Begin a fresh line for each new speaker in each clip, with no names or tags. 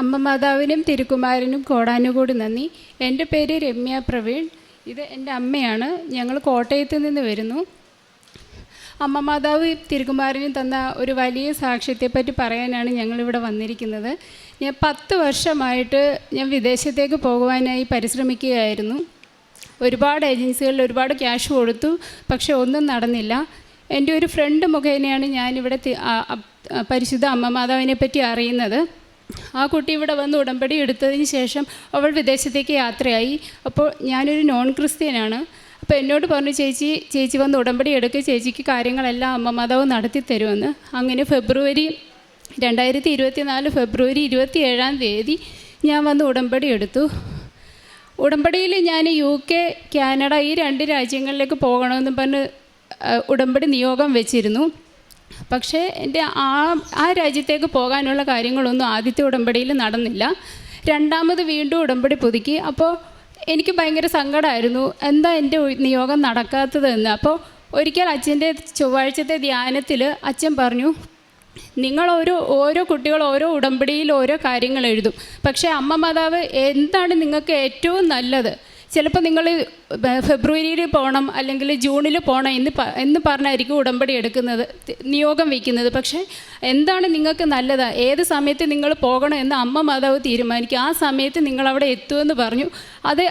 അമ്മ മാതാവിനും തിരുക്കുമാരനും കോടാനുകൂടി നന്ദി. എന്റെ പേര് രമ്യ പ്രവീൺ. ഇത് എന്റെ അമ്മയാണ്. ഞങ്ങൾ കോട്ടയത്ത് നിന്ന് വരുന്നു. അമ്മ മാതാവ് തിരുക്കുമാരനും തന്ന ഒരു വലിയ സാക്ഷ്യത്തെപ്പറ്റി പറയാനാണ് ഞങ്ങളിവിടെ വന്നിരിക്കുന്നത്. ഞാൻ പത്ത് വർഷമായിട്ട് ഞാൻ വിദേശത്തേക്ക് പോകുവാനായി പരിശ്രമിക്കുകയായിരുന്നു. ഒരുപാട് ഏജൻസികളിൽ ഒരുപാട് ക്യാഷ് കൊടുത്തു പക്ഷെ ഒന്നും നടന്നില്ല. എന്റെ ഒരു ഫ്രണ്ട് മുഖേനയാണ് ഞാനിവിടെ പരിശുദ്ധ അമ്മ മാതാവിനെ പറ്റി അറിയുന്നത്. ആ കുട്ടി ഇവിടെ വന്ന് ഉടമ്പടി എടുത്തതിന് ശേഷം അവൾ വിദേശത്തേക്ക് യാത്രയായി. അപ്പോൾ ഞാനൊരു നോൺ ക്രിസ്ത്യനാണ് അപ്പോൾ എന്നോട് പറഞ്ഞു ചേച്ചി ചേച്ചി വന്ന് ഉടമ്പടി എടുക്കുക ചേച്ചിക്ക് കാര്യങ്ങളെല്ലാം അമ്മ മാതാവ് നടത്തി തരുമെന്ന്. അങ്ങനെ ഫെബ്രുവരി രണ്ടായിരത്തി ഇരുപത്തി നാല് ഫെബ്രുവരി ഇരുപത്തി ഏഴാം തീയതി ഞാൻ വന്ന് ഉടമ്പടി എടുത്തു. ഉടമ്പടിയിൽ ഞാൻ യു കെ കാനഡ ഈ രണ്ട് രാജ്യങ്ങളിലേക്ക് പോകണമെന്നും പറഞ്ഞ് ഉടമ്പടി നിയോഗം വെച്ചിരുന്നു. പക്ഷേ എന്റെ ആ ആ രാജ്യത്തേക്ക് പോകാനുള്ള കാര്യങ്ങളൊന്നും ആദ്യത്തെ ഉടമ്പടിയിൽ നടന്നില്ല. രണ്ടാമത് വീണ്ടും ഉടമ്പടി പുതുക്കി. അപ്പോൾ എനിക്ക് ഭയങ്കര സങ്കടമായിരുന്നു. എന്താ എന്റെ നിയോഗം നടക്കാത്തതെന്ന് അപ്പോൾ ഒരിക്കൽ അച്ഛന്റെ ചൊവ്വാഴ്ചത്തെ ധ്യാനത്തിൽ അച്ഛൻ പറഞ്ഞു നിങ്ങൾ ഓരോ ഓരോ കുട്ടികൾ ഓരോ ഉടമ്പടിയിൽ ഓരോ കാര്യങ്ങൾ എഴുതും. പക്ഷേ അമ്മ മാതാവ് എന്താണ് നിങ്ങൾക്ക് ഏറ്റവും നല്ലത്? ചിലപ്പോൾ നിങ്ങൾ ഫെബ്രുവരിയിൽ പോകണം അല്ലെങ്കിൽ ജൂണിൽ പോകണം എന്ന് എന്ന് പറഞ്ഞായിരിക്കും ഉടമ്പടി എടുക്കുന്നത് നിയോഗം വയ്ക്കുന്നത്. പക്ഷേ എന്താണ് നിങ്ങൾക്ക് നല്ലത്? ഏത് സമയത്ത് നിങ്ങൾ പോകണം എന്ന് അമ്മ മാതാവ് തീരുമാനിക്കും. ആ സമയത്ത് നിങ്ങൾ അവിടെ എത്തുമെന്ന് പറഞ്ഞു. അത്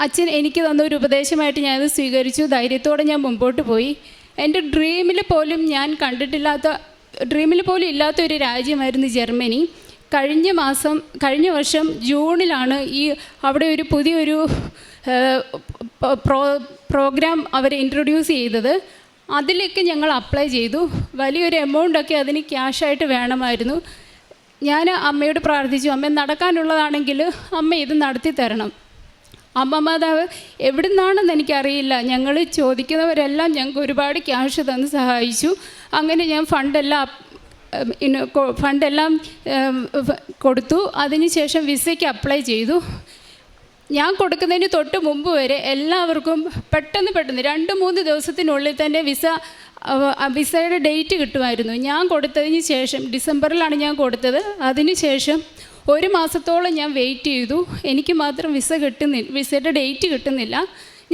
അച്ഛൻ എനിക്ക് തന്ന ഒരു ഉപദേശമായിട്ട് ഞാനത് സ്വീകരിച്ചു. ധൈര്യത്തോടെ ഞാൻ മുമ്പോട്ട് പോയി. എന്റെ ഡ്രീമിൽ പോലും ഞാൻ കണ്ടിട്ടില്ലാത്ത ഡ്രീമിൽ പോലും ഇല്ലാത്ത ഒരു രാജ്യമായിരുന്നു ജർമ്മനി. കഴിഞ്ഞ മാസം കഴിഞ്ഞ വർഷം ജൂണിലാണ് ഈ അവിടെ ഒരു പുതിയൊരു പ്രോ പ്രോഗ്രാം അവർ ഇൻട്രൊഡ്യൂസ് ചെയ്തത് അതിലേക്ക് ഞങ്ങൾ അപ്ലൈ ചെയ്തു. വലിയൊരു എമൗണ്ടൊക്കെ അതിന് ക്യാഷായിട്ട് വേണമായിരുന്നു. ഞാൻ അമ്മയോട് പ്രാർത്ഥിച്ചു അമ്മ നടക്കാനുള്ളതാണെങ്കിൽ അമ്മ ഇത് നടത്തി തരണം. അമ്മ മാതാവ് എവിടുന്നാണെന്ന് എനിക്കറിയില്ല. ഞങ്ങൾ ചോദിക്കുന്നവരെല്ലാം ഞങ്ങൾക്ക് ഒരുപാട് ക്യാഷ് തന്ന് സഹായിച്ചു. അങ്ങനെ ഞാൻ ഫണ്ടെല്ലാം ഫണ്ടെല്ലാം കൊടുത്തു. അതിനുശേഷം വിസയ്ക്ക് അപ്ലൈ ചെയ്തു. ഞാൻ കൊടുക്കുന്നതിന് തൊട്ട് മുമ്പ് വരെ എല്ലാവർക്കും പെട്ടെന്ന് പെട്ടെന്ന് രണ്ട് മൂന്ന് ദിവസത്തിനുള്ളിൽ തന്നെ വിസ വിസയുടെ ഡേറ്റ് കിട്ടുമായിരുന്നു. ഞാൻ കൊടുത്തതിന് ശേഷം ഡിസംബറിലാണ് ഞാൻ കൊടുത്തത്. അതിന് ശേഷം ഒരു മാസത്തോളം ഞാൻ വെയിറ്റ് ചെയ്തു. എനിക്ക് മാത്രം വിസ കിട്ടുന്നില്ല വിസയുടെ ഡേറ്റ് കിട്ടുന്നില്ല.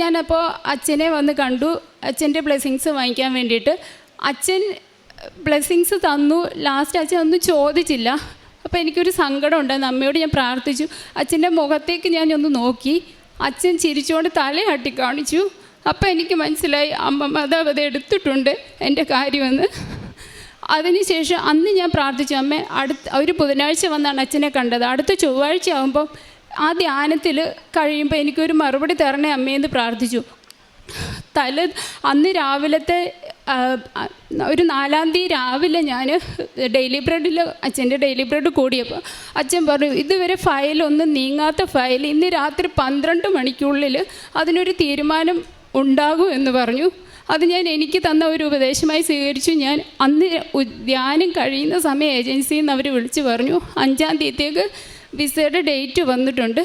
ഞാനപ്പോൾ അച്ഛനെ വന്ന് കണ്ടു. അച്ഛന്റെ ബ്ലെസ്സിങ്സ് വാങ്ങിക്കാൻ വേണ്ടിയിട്ട്. അച്ഛൻ ബ്ലെസ്സിങ്സ് തന്നു. ലാസ്റ്റ് അച്ഛൻ ഒന്നും ചോദിച്ചില്ല. അപ്പോൾ എനിക്കൊരു സങ്കടം ഉണ്ടായിരുന്നു അമ്മയോട് ഞാൻ പ്രാർത്ഥിച്ചു. അച്ഛന്റെ മുഖത്തേക്ക് ഞാൻ ഒന്ന് നോക്കി. അച്ഛൻ ചിരിച്ചുകൊണ്ട് തലയാട്ടി കാണിച്ചു. അപ്പോൾ എനിക്ക് മനസ്സിലായി അമ്മ മാതാവ് അത് എടുത്തിട്ടുണ്ട് എന്റെ കാര്യമെന്ന്. അതിനുശേഷം അന്ന് ഞാൻ പ്രാർത്ഥിച്ചു അമ്മ അടുത്ത ഒരു ബുധനാഴ്ച വന്നാണ് അച്ഛനെ കണ്ടത്. അടുത്ത ചൊവ്വാഴ്ച ആകുമ്പോൾ ആ ധ്യാനത്തിൽ കഴിയുമ്പോൾ എനിക്കൊരു മറുപടി തരണേ അമ്മയെന്ന് പ്രാർത്ഥിച്ചു. തല അന്ന് രാവിലത്തെ ഒരു നാലാം തീയതി രാവിലെ ഞാൻ ഡെയിലി ബ്രെഡിൽ അച്ഛന്റെ ഡെയിലി ബ്രെഡ് കൂടിയപ്പോൾ അച്ഛൻ പറഞ്ഞു ഇതുവരെ ഫയലൊന്നും നീങ്ങാത്ത ഫയൽ. ഇന്ന് രാത്രി പന്ത്രണ്ട് മണിക്കുള്ളിൽ അതിനൊരു തീരുമാനം ഉണ്ടാകും എന്ന് പറഞ്ഞു. അത് ഞാൻ എനിക്ക് തന്ന ഒരു ഉപദേശമായി സ്വീകരിച്ചു. ഞാൻ അന്ന് ധ്യാനം കഴിയുന്ന സമയം ഏജൻസിയിൽ നിന്ന് അവർ വിളിച്ചു പറഞ്ഞു അഞ്ചാം തീയതിക്ക് വിസയുടെ ഡേറ്റ് വന്നിട്ടുണ്ട്.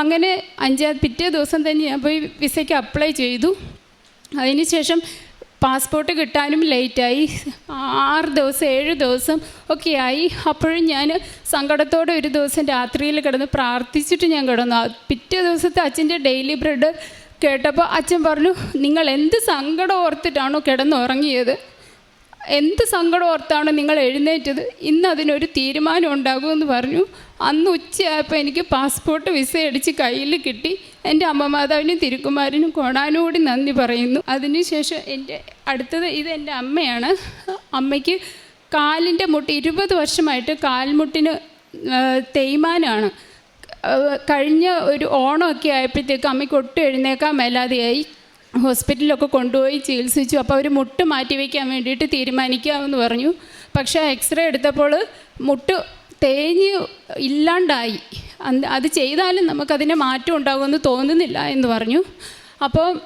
അങ്ങനെ അഞ്ചാം പിറ്റേ ദിവസം തന്നെ ഞാൻ പോയി വിസയ്ക്ക് അപ്ലൈ ചെയ്തു. അതിനുശേഷം പാസ്പോർട്ട് കിട്ടാനും ലേറ്റായി. ആറ് ദിവസം ഏഴ് ദിവസം ഒക്കെ ആയി അപ്പോഴും ഞാൻ സങ്കടത്തോടെ ഒരു ദിവസം രാത്രിയിൽ കിടന്ന് പ്രാർത്ഥിച്ചിട്ട് ഞാൻ കിടന്നു. പിറ്റേ ദിവസത്തെ അച്ഛന്റെ ഡെയിലി ബ്രെഡ് കേട്ടപ്പോൾ അച്ഛൻ പറഞ്ഞു നിങ്ങൾ എന്ത് സങ്കടം ഓർത്തിട്ടാണോ കിടന്നുറങ്ങിയത് എന്ത് സങ്കടം ഓർത്താണ് നിങ്ങൾ എഴുന്നേറ്റത്? ഇന്ന് അതിനൊരു തീരുമാനം ഉണ്ടാകുമെന്ന് പറഞ്ഞു. അന്ന് ഉച്ചയായപ്പോൾ എനിക്ക് പാസ്പോർട്ട് വിസ അടിച്ച് കയ്യിൽ കിട്ടി. എന്റെ അമ്മമാതാവിനും തിരുക്കുമാരനും കൊണാനോടി നന്ദി പറയുന്നു. അതിനുശേഷം എന്റെ അടുത്തത് ഇത് എന്റെ അമ്മയാണ്. അമ്മയ്ക്ക് കാലിന്റെ മുട്ട് ഇരുപത് വർഷമായിട്ട് കാൽമുട്ടിന് തേയ്മാനാണ്. കഴിഞ്ഞ ഒരു ഓണമൊക്കെ ആയപ്പോഴത്തേക്ക് അമ്മയ്ക്ക് ഒട്ടും എഴുന്നേക്കാൻ മേലാതെയായി. ഹോസ്പിറ്റലിലൊക്കെ കൊണ്ടുപോയി ചികിത്സിച്ചു. അപ്പോൾ അവർ മുട്ട് മാറ്റി വയ്ക്കാൻ വേണ്ടിയിട്ട് തീരുമാനിക്കാമെന്ന് പറഞ്ഞു. പക്ഷേ എക്സ്റേ എടുത്തപ്പോൾ മുട്ട് തേഞ്ഞ് ഇല്ലാണ്ടായി. അത് ചെയ്താലും നമുക്കതിനെ മാറ്റം ഉണ്ടാകുമെന്ന് തോന്നുന്നില്ല എന്ന് പറഞ്ഞു. അപ്പോൾ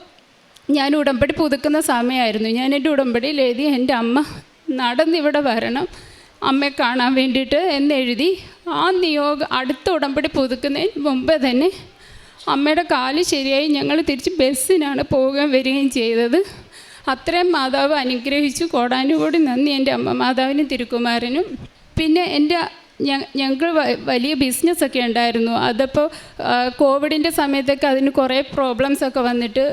ഞാൻ ഉടമ്പടി പുതുക്കുന്ന സമയമായിരുന്നു. ഞാൻ എന്റെ ഉടമ്പടിയിൽ എഴുതി എന്റെ അമ്മ നടന്നിവിടെ വരണം അമ്മയെ കാണാൻ വേണ്ടിയിട്ട് എന്നെഴുതി ആ നിയോഗം അടുത്ത ഉടമ്പടി പുതുക്കുന്നതിന് മുമ്പ് തന്നെ അമ്മയുടെ കാൽ ശരിയായി ഞങ്ങൾ തിരിച്ച് ബസ്സിനാണ് പോകാൻ വരികയും ചെയ്തത്. അത്രയും മാതാവ് അനുഗ്രഹിച്ചു. കോടാനുകൂടി നന്ദി എന്റെ അമ്മ മാതാവിനും തിരുക്കുമാരനും. പിന്നെ എന്റെ ഞങ്ങൾ വലിയ ബിസിനസ്സൊക്കെ ഉണ്ടായിരുന്നു. അതപ്പോൾ കോവിഡിന്റെ സമയത്തൊക്കെ അതിന് കുറേ പ്രോബ്ലംസ് ഒക്കെ വന്നിട്ട്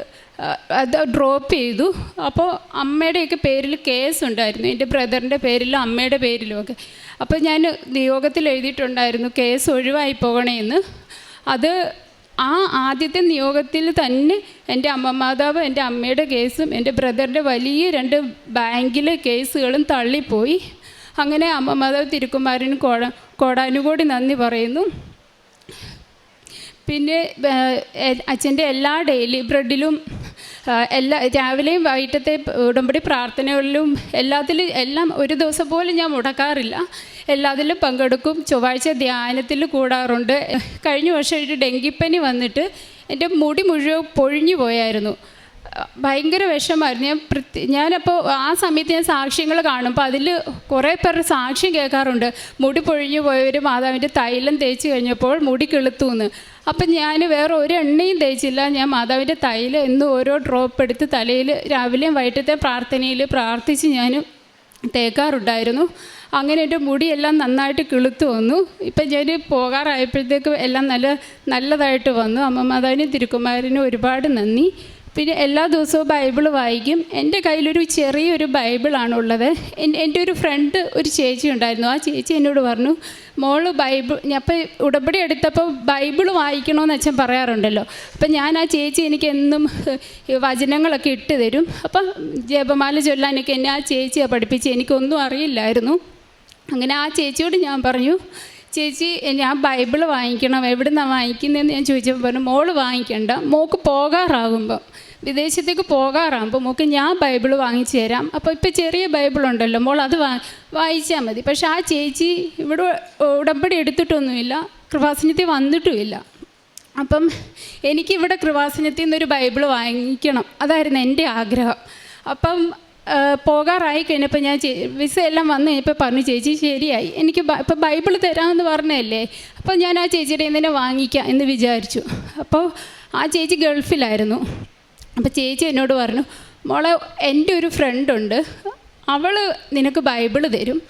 അത് ഡ്രോപ്പ് ചെയ്തു. അപ്പോൾ അമ്മയുടെയൊക്കെ പേരിൽ കേസ് ഉണ്ടായിരുന്നു. എന്റെ ബ്രദറിന്റെ പേരിലും അമ്മയുടെ പേരിലും ഒക്കെ. അപ്പോൾ ഞാൻ നിയോഗത്തിൽ എഴുതിയിട്ടുണ്ടായിരുന്നു കേസ് ഒഴിവായി പോകണേന്ന്. അത് ആ ആദ്യത്തെ നിയോഗത്തിൽ തന്നെ എന്റെ അമ്മ മാതാവ് എന്റെ അമ്മയുടെ കേസും എന്റെ ബ്രദറിന്റെ വലിയ രണ്ട് ബാങ്കിലെ കേസുകളും തള്ളിപ്പോയി. അങ്ങനെ അമ്മ മാതാവ് തിരുക്കുമാരനും കോട കോടാനുകൂടി നന്ദി പറയുന്നു. പിന്നെ അച്ഛന്റെ എല്ലാ ഡെയിലി ബ്രെഡിലും എല്ലാ രാവിലെയും വൈകിട്ടത്തെ ഉടമ്പടി പ്രാർത്ഥനകളിലും എല്ലാത്തിലും എല്ലാം ഒരു ദിവസം പോലും ഞാൻ മുടക്കാറില്ല. എല്ലാത്തിലും പങ്കെടുക്കും. ചൊവ്വാഴ്ച ധ്യാനത്തിൽ കൂടാറുണ്ട്. കഴിഞ്ഞ വർഷം ഒരു ഡെങ്കിപ്പനി വന്നിട്ട് എന്റെ മുടി മുഴുവൻ പൊഴിഞ്ഞു പോയായിരുന്നു. ഭയങ്കര വിഷമായിരുന്നു. ഞാൻ പ്രത്യ ഞാനപ്പോൾ ആ സമയത്ത് ഞാൻ സാക്ഷ്യങ്ങൾ കാണുമ്പോൾ അതിൽ കുറേ പേർ സാക്ഷ്യം കേൾക്കാറുണ്ട്. മുടി പൊഴിഞ്ഞു പോയവർ മാതാവിന്റെ തൈലം തേച്ച് കഴിഞ്ഞപ്പോൾ മുടി കെളുത്തു എന്ന് അപ്പം ഞാൻ വേറെ ഒരു എണ്ണയും തേച്ചില്ല. ഞാൻ മാതാവിന്റെ തൈൽ എന്നും ഓരോ ഡ്രോപ്പ് എടുത്ത് തലയിൽ രാവിലെയും വൈകിട്ടത്തെ പ്രാർത്ഥനയിൽ പ്രാർത്ഥിച്ച് ഞാൻ തേക്കാറുണ്ടായിരുന്നു. അങ്ങനെ എന്റെ മുടിയെല്ലാം നന്നായിട്ട് കിളുത്തു വന്നു. ഇപ്പം ഞാൻ പോകാറായപ്പോഴത്തേക്ക് എല്ലാം നല്ല നല്ലതായിട്ട് വന്നു. അമ്മ മാതാവിനും തിരുക്കുമാരനും ഒരുപാട് നന്ദി. പിന്നെ എല്ലാ ദിവസവും ബൈബിൾ വായിക്കും. എന്റെ കയ്യിലൊരു ചെറിയൊരു ബൈബിളാണ് ഉള്ളത് എൻ- എന്റെ ഒരു ഫ്രണ്ട് ഒരു ചേച്ചി ഉണ്ടായിരുന്നു. ആ ചേച്ചി എന്നോട് പറഞ്ഞു മോൾ ബൈബിൾ ഞാൻ അപ്പം ഉടമ്പടി എടുത്തപ്പോൾ ബൈബിൾ വായിക്കണമെന്ന് അച്ഛൻ പറയാറുണ്ടല്ലോ. അപ്പം ഞാൻ ആ ചേച്ചി എനിക്ക് എന്നും വചനങ്ങളൊക്കെ ഇട്ട് തരും. അപ്പം ജപമാല ചൊല്ലാനൊക്കെ എന്നെ ആ ചേച്ചിയാണ് പഠിപ്പിച്ച്. എനിക്കൊന്നും അറിയില്ലായിരുന്നു. അങ്ങനെ ആ ചേച്ചിയോട് ഞാൻ പറഞ്ഞു ചേച്ചി ഞാൻ ബൈബിൾ വാങ്ങിക്കണം? എവിടെ നിന്നാണ് വാങ്ങിക്കുന്നതെന്ന് ഞാൻ ചോദിച്ചപ്പോൾ പറഞ്ഞു മോൾ വാങ്ങിക്കണ്ട. മോക്ക് പോകാറാകുമ്പോൾ വിദേശത്തേക്ക് പോകാറാകുമ്പോൾ മോക്ക് ഞാൻ ബൈബിൾ വാങ്ങിച്ചു തരാം. അപ്പോൾ ഇപ്പോൾ ചെറിയ ബൈബിൾ ഉണ്ടല്ലോ മോൾ അത് വാ വായിച്ചാൽ മതി. പക്ഷെ ആ ചേച്ചി ഇവിടെ ഉടമ്പടി എടുത്തിട്ടൊന്നുമില്ല കൃപാസനത്തിൽ വന്നിട്ടുമില്ല. അപ്പം എനിക്കിവിടെ കൃപാസനത്തിൽ നിന്നൊരു ബൈബിൾ വാങ്ങിക്കണം. അതായിരുന്നു എന്റെ ആഗ്രഹം. അപ്പം പോകാറായി കഴിഞ്ഞപ്പോൾ ഞാൻ വിസ എല്ലാം വന്നു കഴിഞ്ഞപ്പോൾ പറഞ്ഞു ചേച്ചി ശരിയായി. എനിക്ക് ഇപ്പോൾ ഇപ്പം ബൈബിൾ തരാമെന്ന് പറഞ്ഞല്ലേ അപ്പോൾ ഞാൻ ആ ചേച്ചിയുടെ തന്നെ വാങ്ങിക്കാം എന്ന് വിചാരിച്ചു. അപ്പോൾ ആ ചേച്ചി ഗൾഫിലായിരുന്നു. അപ്പോൾ ചേച്ചി എന്നോട് പറഞ്ഞു മോളെ എന്റെ ഒരു ഫ്രണ്ടുണ്ട് അവൾ നിനക്ക് ബൈബിൾ തരും.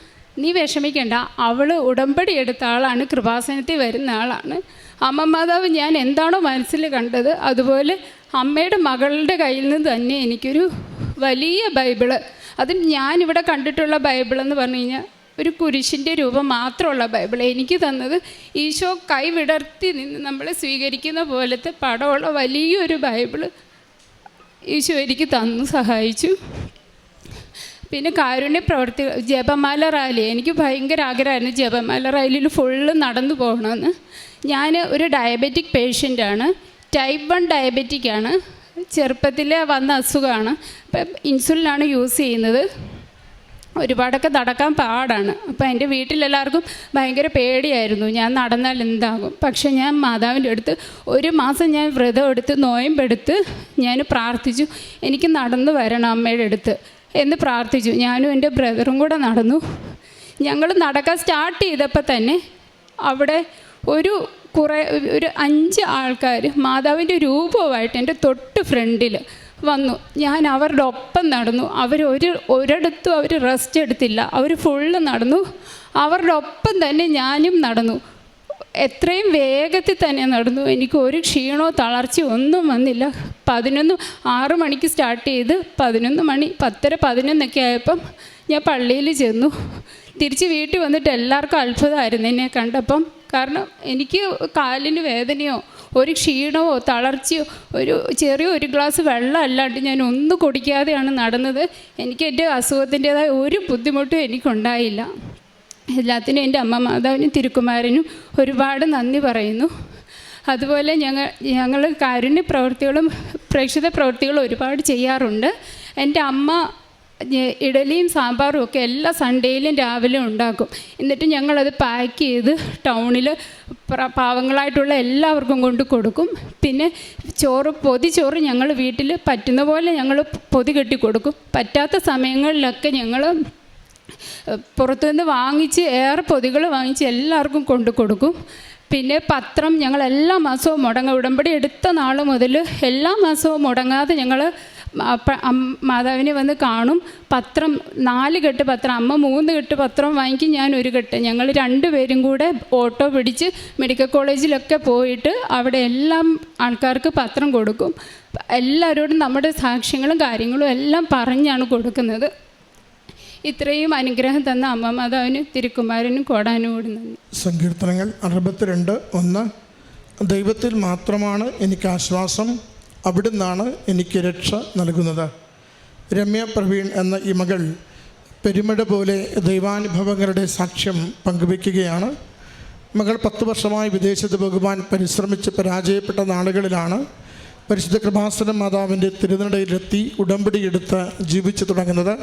നീ വിഷമിക്കണ്ട. അവൾ ഉടമ്പടി എടുത്ത ആളാണ് കൃപാസനത്തിൽ വരുന്ന ആളാണ്. അമ്മ മാതാവ് ഞാൻ എന്താണോ മനസ്സിൽ കണ്ടത് അതുപോലെ അമ്മയുടെ മകളുടെ കയ്യിൽ നിന്ന് തന്നെ എനിക്കൊരു വലിയ ബൈബിൾ. അതും ഞാനിവിടെ കണ്ടിട്ടുള്ള ബൈബിളെന്ന് പറഞ്ഞു കഴിഞ്ഞാൽ ഒരു കുരിശിന്റെ രൂപം മാത്രമുള്ള ബൈബിൾ. എനിക്ക് തന്നത് ഈശോ കൈവിടർത്തി നിന്ന് നമ്മൾ സ്വീകരിക്കുന്ന പോലത്തെ പടമുള്ള വലിയൊരു ബൈബിൾ ഈശോ എനിക്ക് തന്ന് സഹായിച്ചു. പിന്നെ കാരുണ്യ പ്രവർത്തി ജപമാല റാലി. എനിക്ക് ഭയങ്കര ആഗ്രഹമായിരുന്നു ജപമാല റാലിയിൽ ഫുള്ള് നടന്നു പോകണമെന്ന്. ഞാൻ ഒരു ഡയബറ്റിക് പേഷ്യന്റാണ് ടൈപ്പ് വൺ ഡയബറ്റിക് ആണ്. ചെറുപ്പത്തിൽ വന്ന അസുഖമാണ്. ഇപ്പം ഇൻസുലിനാണ് യൂസ് ചെയ്യുന്നത്. ഒരുപാടൊക്കെ നടക്കാൻ പാടാണ്. അപ്പോൾ എന്റെ വീട്ടിലെല്ലാവർക്കും ഭയങ്കര പേടിയായിരുന്നു. ഞാൻ നടന്നാൽ എന്താകും? പക്ഷെ ഞാൻ മാതാവിന്റെ അടുത്ത് ഒരു മാസം ഞാൻ വ്രതം എടുത്ത് നോയമ്പെടുത്ത് ഞാൻ പ്രാർത്ഥിച്ചു എനിക്ക് നടന്നു വരണം അമ്മയുടെ അടുത്ത് എന്ന് പ്രാർത്ഥിച്ചു. ഞാനും എന്റെ ബ്രദറും കൂടെ നടന്നു. ഞങ്ങൾ നടക്കാൻ സ്റ്റാർട്ട് ചെയ്തപ്പോൾ തന്നെ അവിടെ ഒരു കുറേ ഒരു അഞ്ച് ആൾക്കാർ മാതാവിന്റെ രൂപമായിട്ട് എന്റെ തൊട്ട് ഫ്രണ്ടിൽ വന്നു. ഞാൻ അവരുടെ ഒപ്പം നടന്നു. അവർ ഒരു ഒരിടത്തും അവർ റെസ്റ്റ് എടുത്തില്ല. അവർ ഫുള്ള് നടന്നു. അവരുടെ ഒപ്പം തന്നെ ഞാനും നടന്നു. എത്രയും വേഗത്തിൽ തന്നെ നടന്നു. എനിക്ക് ഒരു ക്ഷീണോ തളർച്ചയോ ഒന്നും വന്നില്ല. പതിനൊന്ന് ആറ് മണിക്ക് സ്റ്റാർട്ട് ചെയ്ത് പതിനൊന്ന് മണി പത്തര പതിനൊന്നൊക്കെ ആയപ്പം ഞാൻ പള്ളിയിൽ ചെന്നു. തിരിച്ച് വീട്ടിൽ വന്നിട്ട് എല്ലാവർക്കും അത്ഭുതമായിരുന്നു എന്നെ കണ്ടപ്പം. കാരണം എനിക്ക് കാലിന് വേദനയോ ഒരു ക്ഷീണമോ തളർച്ചയോ ഒരു ചെറിയ ഒരു ഗ്ലാസ് വെള്ളം അല്ലാണ്ട് ഞാൻ ഒന്നും കുടിക്കാതെയാണ് നടന്നത്. എനിക്ക് എന്റെ അസുഖത്തിന്റെതായ ഒരു ബുദ്ധിമുട്ടും എനിക്കുണ്ടായില്ല. എല്ലാത്തിനും എന്റെ അമ്മ മാതാവിനും തിരുക്കുമാരനും ഒരുപാട് നന്ദി പറയുന്നു. അതുപോലെ ഞങ്ങൾ ഞങ്ങൾ കാരുണ്യ പ്രവൃത്തികളും പ്രേക്ഷിത പ്രവൃത്തികളും ഒരുപാട് ചെയ്യാറുണ്ട്. എന്റെ അമ്മ ഇഡലിയും സാമ്പാറും ഒക്കെ എല്ലാ സൺഡേയിലും രാവിലെ ഉണ്ടാക്കും. എന്നിട്ട് ഞങ്ങളത് പാക്ക് ചെയ്ത് ടൗണിൽ പാവങ്ങളായിട്ടുള്ള എല്ലാവർക്കും കൊണ്ട് കൊടുക്കും. പിന്നെ ചോറ് പൊതി ചോറ് ഞങ്ങൾ വീട്ടിൽ പറ്റുന്ന പോലെ ഞങ്ങൾ പൊതി കെട്ടി കൊടുക്കും. പറ്റാത്ത സമയങ്ങളിലൊക്കെ ഞങ്ങൾ പുറത്തുനിന്ന് വാങ്ങിച്ച് ഏറെ പൊതികൾ വാങ്ങിച്ച് എല്ലാവർക്കും കൊണ്ടു കൊടുക്കും. പിന്നെ പത്രം ഞങ്ങൾ എല്ലാ മാസവും മുടങ്ങ. ഉടമ്പടി എടുത്ത നാൾ മുതൽ എല്ലാ മാസവും മുടങ്ങാതെ ഞങ്ങൾ മാതാവിനെ വന്ന് കാണും. പത്രം നാല് കെട്ട് പത്രം അമ്മ മൂന്ന് കെട്ട് പത്രം വാങ്ങിക്കും ഞാൻ ഒരു കെട്ട്. ഞങ്ങൾ രണ്ടുപേരും കൂടെ ഓട്ടോ പിടിച്ച് മെഡിക്കൽ കോളേജിലൊക്കെ പോയിട്ട് അവിടെ എല്ലാം ആൾക്കാർക്ക് പത്രം കൊടുക്കും. എല്ലാവരോടും നമ്മുടെ സാക്ഷ്യങ്ങളും കാര്യങ്ങളും എല്ലാം പറഞ്ഞാണ് കൊടുക്കുന്നത്. ഇത്രയും അനുഗ്രഹം തന്ന അമ്മ മാതാവിന് തിരുക്കുമാരനും കോടാനും കൂടി നന്ദി.
സങ്കീർത്തനങ്ങൾ അറുപത്തിരണ്ട് ഒന്ന്. ദൈവത്തിൽ മാത്രമാണ് എനിക്ക് ആശ്വാസം. അവിടുന്നാണ് എനിക്ക് രക്ഷ നൽകുന്നത്. രമ്യ പ്രവീൺ എന്ന ഈ മകൾ പെരുമഴ പോലെ ദൈവാനുഭവങ്ങളുടെ സാക്ഷ്യം പങ്കുവയ്ക്കുകയാണ്. മകൾ പത്ത് വർഷമായി വിദേശത്ത് പോകുവാൻ പരിശ്രമിച്ച് പരാജയപ്പെട്ട നാളുകളിലാണ് പരിശുദ്ധ കൃപാസന മാതാവിന്റെ തിരുനടയിലെത്തി ഉടമ്പടിയെടുത്ത് ജീവിച്ചു തുടങ്ങുന്നത്.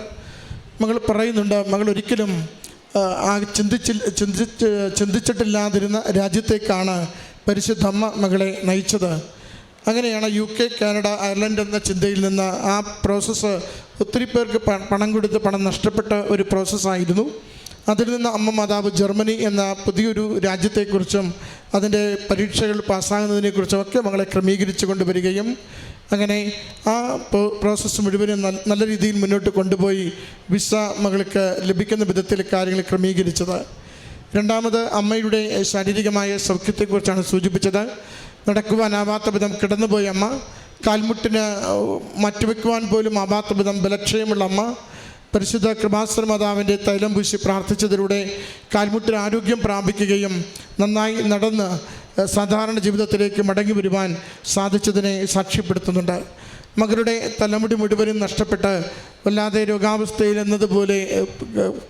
മകൾ പറയുന്നുണ്ട് മകൾ ഒരിക്കലും ആ, ചിന്തിച്ചിൽ ചിന്തിച്ച് ചിന്തിച്ചിട്ടില്ലാതിരുന്ന രാജ്യത്തേക്കാണ് പരിശുദ്ധമ്മ മകളെ നയിച്ചത്. അങ്ങനെയാണ് യു കെ കാനഡ അയർലൻഡ് എന്ന ചിന്തയിൽ നിന്ന് ആ പ്രോസസ്സ് ഒത്തിരി പേർക്ക് പണം കൊടുത്ത് പണം നഷ്ടപ്പെട്ട ഒരു പ്രോസസ്സായിരുന്നു അതിൽ നിന്ന് അമ്മ മാതാവ് ജർമ്മനി എന്ന പുതിയൊരു രാജ്യത്തെക്കുറിച്ചും അതിന്റെ പരീക്ഷകൾ പാസ്സാകുന്നതിനെക്കുറിച്ചും ഒക്കെ മകളെ ക്രമീകരിച്ചു കൊണ്ടുവരികയും അങ്ങനെ ആ പ്രോസസ്സ് മുഴുവനും നല്ല രീതിയിൽ മുന്നോട്ട് കൊണ്ടുപോയി വിസ മകൾക്ക് ലഭിക്കുന്ന വിധത്തിൽ കാര്യങ്ങൾ ക്രമീകരിച്ചത്. രണ്ടാമത് അമ്മയുടെ ശാരീരികമായ സൗഖ്യത്തെക്കുറിച്ചാണ് സൂചിപ്പിച്ചത്. നടക്കുവാനാവാത്ത വിധം കിടന്നുപോയ അമ്മ. കാൽമുട്ടിന് മറ്റുവെക്കുവാൻ പോലും ആവാത്ത വിധം ബലക്ഷയമുള്ള അമ്മ. പരിശുദ്ധ കൃപാസന മാതാവിന്റെ തൈലം പൂശി പ്രാർത്ഥിച്ചതിലൂടെ കാൽമുട്ടിന് ആരോഗ്യം പ്രാപിക്കുകയും നന്നായി നടന്ന് സാധാരണ ജീവിതത്തിലേക്ക് മടങ്ങി വരുവാൻ സാധിച്ചതിനെ സാക്ഷ്യപ്പെടുത്തുന്നുണ്ട്. മകളുടെ തലമുടി മുഴുവനും നഷ്ടപ്പെട്ട് വല്ലാതെ രോഗാവസ്ഥയിൽ എന്നതുപോലെ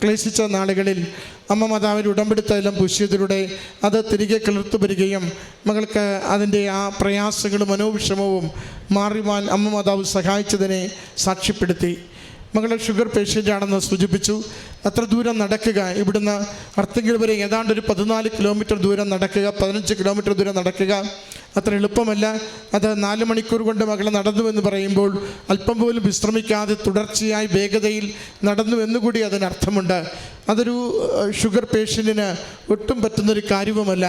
ക്ലേശിച്ച നാളുകളിൽ അമ്മ മാതാവിന്റെ ഉടമ്പടി തൈലം പൂശിയതിലൂടെ അത് തിരികെ കിളിർത്തു വരികയും മകൾക്ക് അതിന്റെ ആ പ്രയാസങ്ങളും മനോവിഷമവും മാറുവാൻ അമ്മ മാതാവ് സഹായിച്ചതിനെ സാക്ഷ്യപ്പെടുത്തി. മകൾ ഷുഗർ പേഷ്യന്റ് ആണെന്ന് സൂചിപ്പിച്ചു. അത്ര ദൂരം നടക്കുക. ഇവിടുന്ന് അർത്തിങ്കിൽ വരെ ഏതാണ്ട് ഒരു പതിനാല് കിലോമീറ്റർ ദൂരം നടക്കുക. പതിനഞ്ച് കിലോമീറ്റർ ദൂരം നടക്കുക. അത്ര എളുപ്പമല്ല. അത് നാല് മണിക്കൂർ കൊണ്ട് മകളെ നടന്നു എന്ന് പറയുമ്പോൾ അല്പം പോലും വിശ്രമിക്കാതെ തുടർച്ചയായി വേഗതയിൽ നടന്നു എന്നുകൂടി അതിനർത്ഥമുണ്ട്. അതൊരു ഷുഗർ പേഷ്യന്റിന് ഒട്ടും പറ്റുന്നൊരു കാര്യവുമല്ല.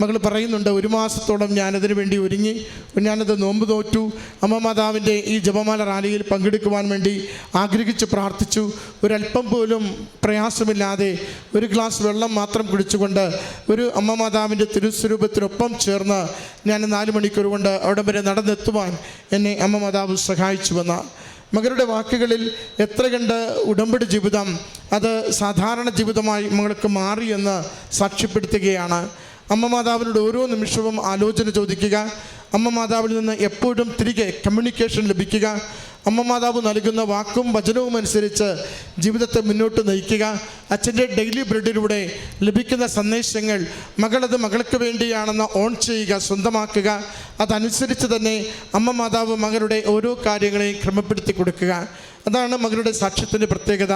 മകൾ പറയുന്നുണ്ട് ഒരു മാസത്തോളം ഞാനതിനു വേണ്ടി ഒരുങ്ങി ഞാനത് നോമ്പ് തോറ്റു അമ്മ മാതാവിന്റെ ഈ ജപമാല റാലിയിൽ പങ്കെടുക്കുവാൻ വേണ്ടി ആഗ്രഹിച്ച് പ്രാർത്ഥിച്ചു. ഒരല്പം പോലും പ്രയാസമില്ലാതെ ഒരു ഗ്ലാസ് വെള്ളം മാത്രം കുടിച്ചുകൊണ്ട് ഒരു അമ്മ മാതാവിന്റെ തിരുസ്വരൂപത്തിനൊപ്പം ചേർന്ന് ഞാൻ നാല് മണിക്കൂർ കൊണ്ട് അവിടെ വരെ നടന്നെത്തുവാൻ എന്നെ അമ്മ മാതാവ് സഹായിച്ചുവെന്ന മകളുടെ വാക്കുകളിൽ എത്ര കണ്ട് ഉടമ്പടി ജീവിതം അത് സാധാരണ ജീവിതമായി മകൾക്ക് മാറിയെന്ന് സാക്ഷ്യപ്പെടുത്തുകയാണ്. അമ്മ മാതാവിനോട് ഓരോ നിമിഷവും ആലോചന ചോദിക്കുക. അമ്മ മാതാവിൽ നിന്ന് എപ്പോഴും തിരികെ കമ്മ്യൂണിക്കേഷൻ ലഭിക്കുക. അമ്മ മാതാവ് നൽകുന്ന വാക്കും വചനവും അനുസരിച്ച് ജീവിതത്തെ മുന്നോട്ട് നയിക്കുക. അച്ഛന്റെ ഡെയിലി ബ്രെഡിലൂടെ ലഭിക്കുന്ന സന്ദേശങ്ങൾ മകളത് മകൾക്ക് വേണ്ടിയാണെന്ന് ഓൺ ചെയ്യുക സ്വന്തമാക്കുക. അതനുസരിച്ച് തന്നെ അമ്മ മാതാവ് മകളുടെ ഓരോ കാര്യങ്ങളെയും ക്രമപ്പെടുത്തി കൊടുക്കുക. അതാണ് മകളുടെ സാക്ഷ്യത്തിന്റെ പ്രത്യേകത.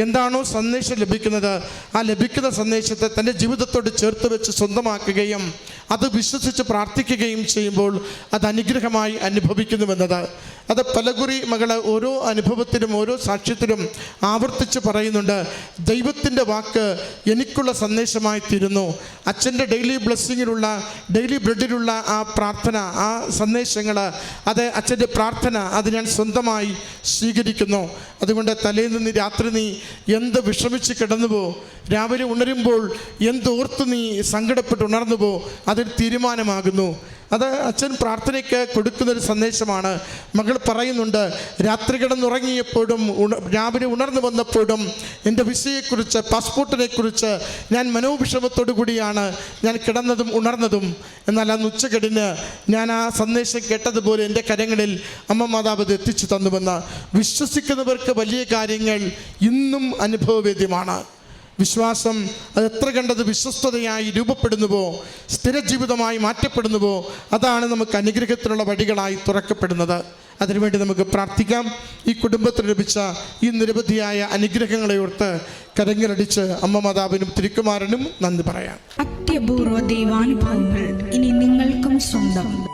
എന്താണോ സന്ദേശം ലഭിക്കുന്നത്? ആ ലഭിക്കുന്ന സന്ദേശത്തെ തന്റെ ജീവിതത്തോട് ചേർത്ത് വെച്ച് സ്വന്തമാക്കുകയും അത് വിശ്വസിച്ച് പ്രാർത്ഥിക്കുകയും ചെയ്യുമ്പോൾ അത് അനുഗ്രഹമായി അനുഭവിക്കുന്നുവെന്നത്. അത് പലകുറി മകൾ ഓരോ അനുഭവത്തിലും ഓരോ സാക്ഷ്യത്തിലും ആവർത്തിച്ച് പറയുന്നുണ്ട്. ദൈവത്തിന്റെ വാക്ക് എനിക്കുള്ള സന്ദേശമായി തീരുന്നു. അച്ഛന്റെ ഡെയിലി ബ്ലെസ്സിങ്ങിലുള്ള ഡെയിലി ബ്രെഡിലുള്ള ആ പ്രാർത്ഥന ആ സന്ദേശങ്ങൾ അത് അച്ഛന്റെ പ്രാർത്ഥന അത് ഞാൻ സ്വന്തമായി സ്വീകരിക്കുന്നു. അതുകൊണ്ട് തലേന്ന് നിന്ന് രാത്രി നീ എന്ത് വിഷമിച്ച് കിടന്നുപോ രാവിലെ ഉണരുമ്പോൾ എന്തോർത്ത് നീ സങ്കടപ്പെട്ട് ഉണർന്നുപോ അതിൽ തീരുമാനമാകുന്നു. അത് അച്ഛൻ പ്രാർത്ഥനയ്ക്ക് കൊടുക്കുന്നൊരു സന്ദേശമാണ്. മകൾ പറയുന്നുണ്ട് രാത്രി കിടന്നുറങ്ങിയപ്പോഴും രാവിലെ ഉണർന്നു വന്നപ്പോഴും എന്റെ വിസയെക്കുറിച്ച് പാസ്പോർട്ടിനെക്കുറിച്ച് ഞാൻ മനോവിഷമത്തോടു കൂടിയാണ്. ഞാൻ കിടന്നതും ഉണർന്നതും. എന്നാൽ അന്ന് ഉച്ചകടിന് ഞാൻ ആ സന്ദേശം കേട്ടതുപോലെ എന്റെ കരങ്ങളിൽ അമ്മ മാതാവ് എത്തിച്ചു തന്നുവെന്ന് വിശ്വസിക്കുന്നവർക്ക് വലിയ കാര്യങ്ങൾ ഇന്നും അനുഭവവേദ്യമാണ്. വിശ്വാസം അത് എത്ര കണ്ടത് വിശ്വസ്തതയായി രൂപപ്പെടുന്നുവോ സ്ഥിരജീവിതമായി മാറ്റപ്പെടുന്നുവോ അതാണ് നമുക്ക് അനുഗ്രഹത്തിനുള്ള വഴികളായി തുറക്കപ്പെടുന്നത്. അതിനുവേണ്ടി നമുക്ക് പ്രാർത്ഥിക്കാം. ഈ കുടുംബത്തിന് ലഭിച്ച ഈ നിരവധിയായ അനുഗ്രഹങ്ങളെ ഓർത്ത് കരങ്ങളടിച്ച് അമ്മ മാതാവിനും തിരുക്കുമാരനും നന്ദി പറയാം.
അത്യപൂർവ ദൈവാനുഭവങ്ങൾ ഇനി നിങ്ങൾക്കും സ്വന്തം.